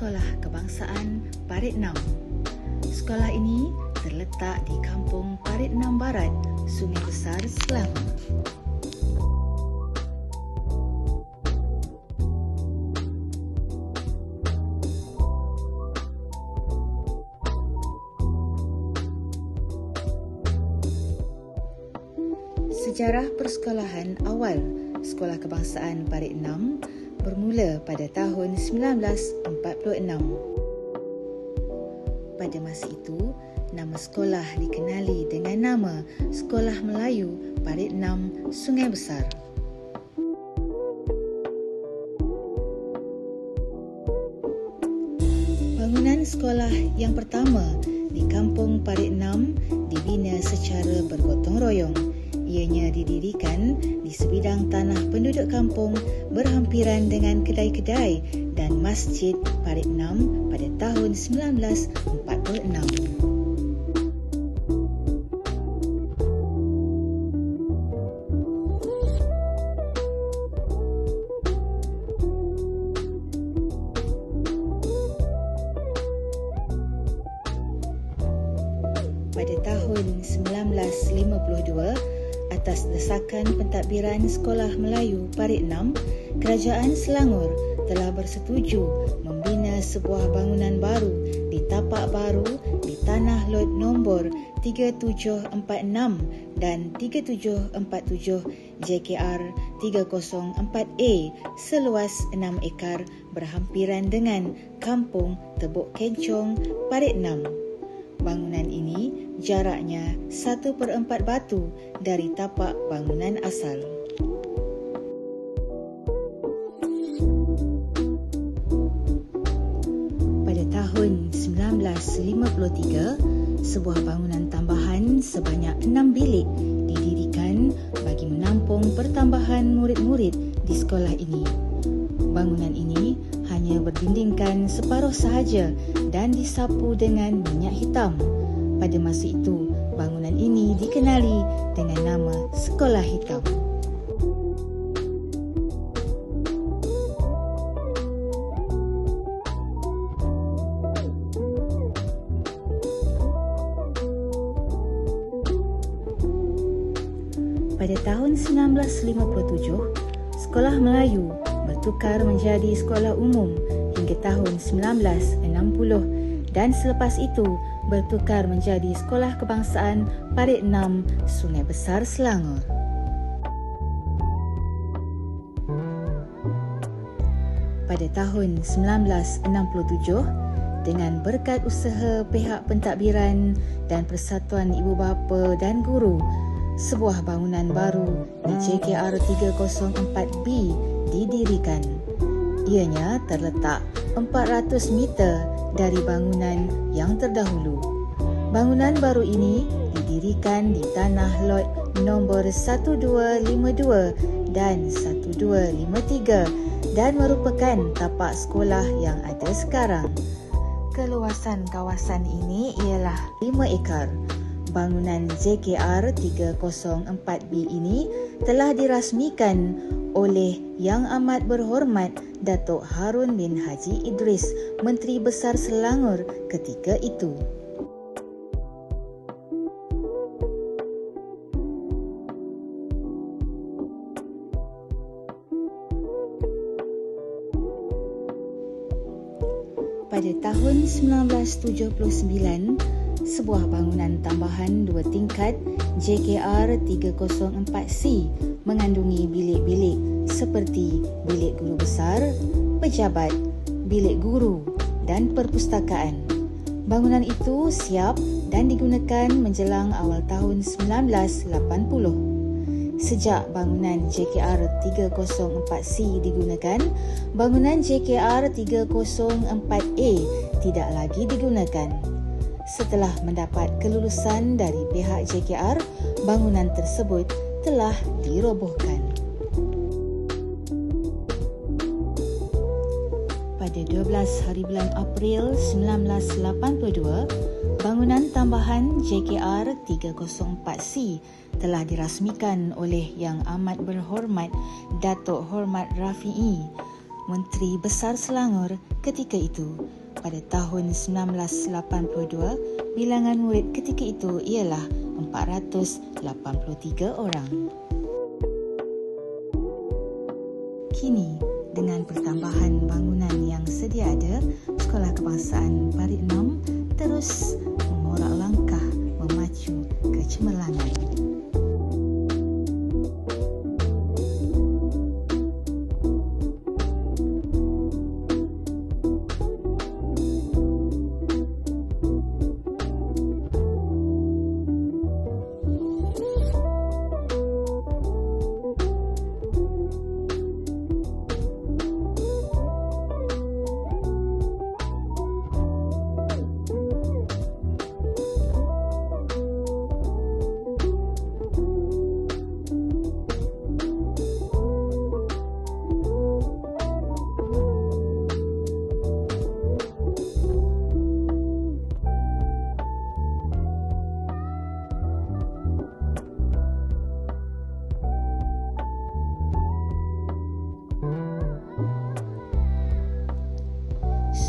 Sekolah Kebangsaan Parit 6. Sekolah ini terletak di Kampung Parit 6 Barat, Sungai Besar, Selangor. Sejarah persekolahan awal Sekolah Kebangsaan Parit 6 bermula pada tahun 1946. Pada masa itu, nama sekolah dikenali dengan nama Sekolah Melayu Parit 6 Sungai Besar. Bangunan sekolah yang pertama di Kampung Parit 6 dibina secara bergotong royong ianya didirikan di sebidang tanah penduduk kampung berhampiran dengan kedai-kedai dan masjid Parit 6 pada tahun 1946. Pada tahun 1952, atas desakan pentadbiran Sekolah Melayu Parit 6, Kerajaan Selangor telah bersetuju membina sebuah bangunan baru di tapak baru di tanah lot nombor 3746 dan 3747 JKR 304A seluas 6 ekar berhampiran dengan Kampung Tebuk Kencong Parit 6. Bangunan ini jaraknya satu per empat batu dari tapak bangunan asal. Pada tahun 1953, sebuah bangunan tambahan sebanyak enam bilik didirikan bagi menampung pertambahan murid-murid di sekolah ini. Bangunan ini hanya berdindingkan separuh sahaja dan disapu dengan minyak hitam. Pada masa itu, bangunan ini dikenali dengan nama Sekolah Hitam. Pada tahun 1957, Sekolah Melayu bertukar menjadi sekolah umum hingga tahun 1960 dan selepas itu bertukar menjadi Sekolah Kebangsaan Parit 6 Sungai Besar Selangor. Pada tahun 1967, dengan berkat usaha pihak pentadbiran dan Persatuan Ibu Bapa dan Guru, sebuah bangunan baru di JKR 304B didirikan. Ianya terletak 400 meter dari bangunan yang terdahulu. Bangunan baru ini didirikan di tanah lot nombor 1252 dan 1253 dan merupakan tapak sekolah yang ada sekarang. Keluasan kawasan ini ialah 5 ekar. Bangunan JKR 304B ini telah dirasmikan oleh Yang Amat Berhormat Datuk Harun bin Haji Idris, Menteri Besar Selangor ketika itu. Pada tahun 1979, sebuah bangunan tambahan dua tingkat JKR 304C mengandungi bilik-bilik seperti bilik guru besar, pejabat, bilik guru dan perpustakaan. Bangunan itu siap dan digunakan menjelang awal tahun 1980. Sejak bangunan JKR 304C digunakan, bangunan JKR 304A tidak lagi digunakan. Setelah mendapat kelulusan dari pihak JKR, bangunan tersebut telah dirobohkan. Pada 12 hari bulan April 1982, bangunan tambahan JKR 304C telah dirasmikan oleh Yang Amat Berhormat Datuk Hormat Rafi'i, Menteri Besar Selangor ketika itu pada tahun 1982, bilangan murid ketika itu ialah 483 orang. Kini, dengan pertambahan bangunan yang sedia ada, Sekolah Kebangsaan Parit 6 terus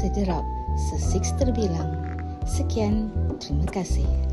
sederap, sesix terbilang. Sekian, terima kasih.